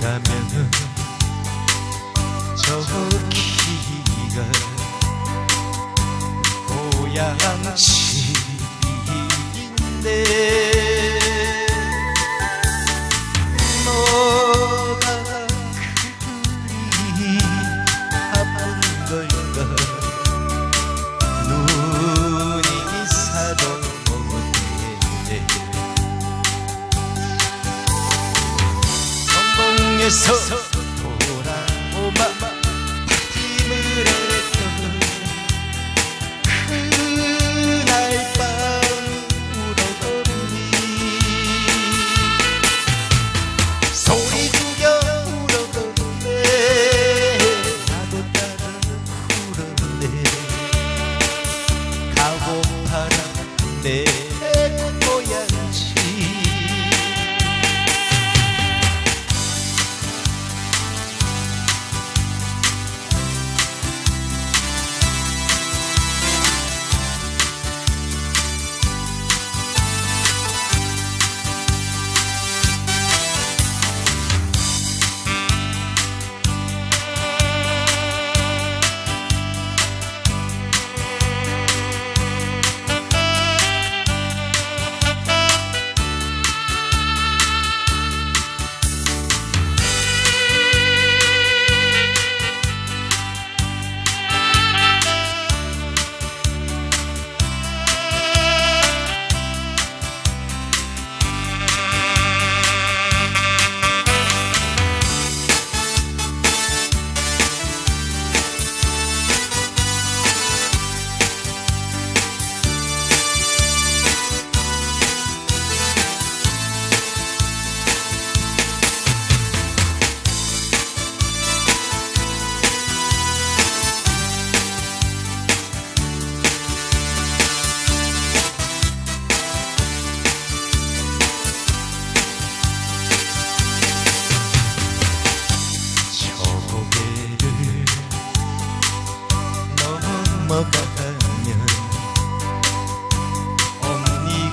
가면은 저 키가 고향 집인데 성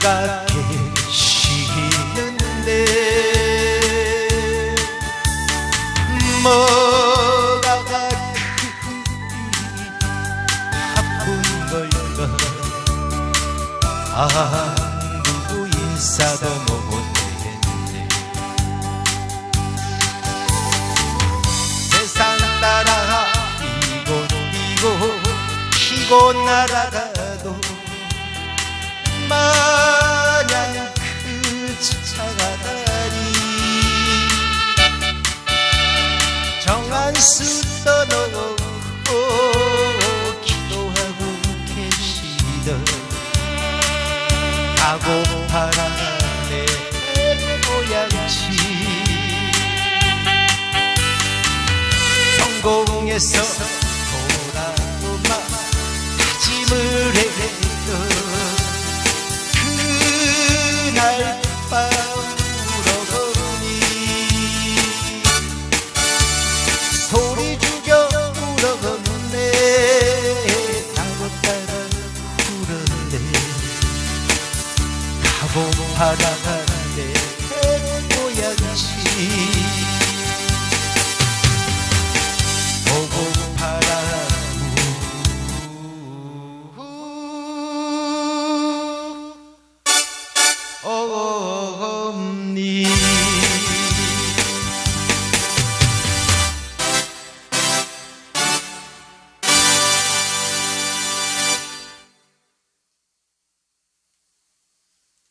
언니가 계시는데 뭐가 그리 아픈 걸까? 아무 인사도 못했는데 세상 따라 뛰고 뛰고 키고 날아가도 마 수 떠놓고 기도하고 계시던 가고파라 내 고향집 성공해서 see.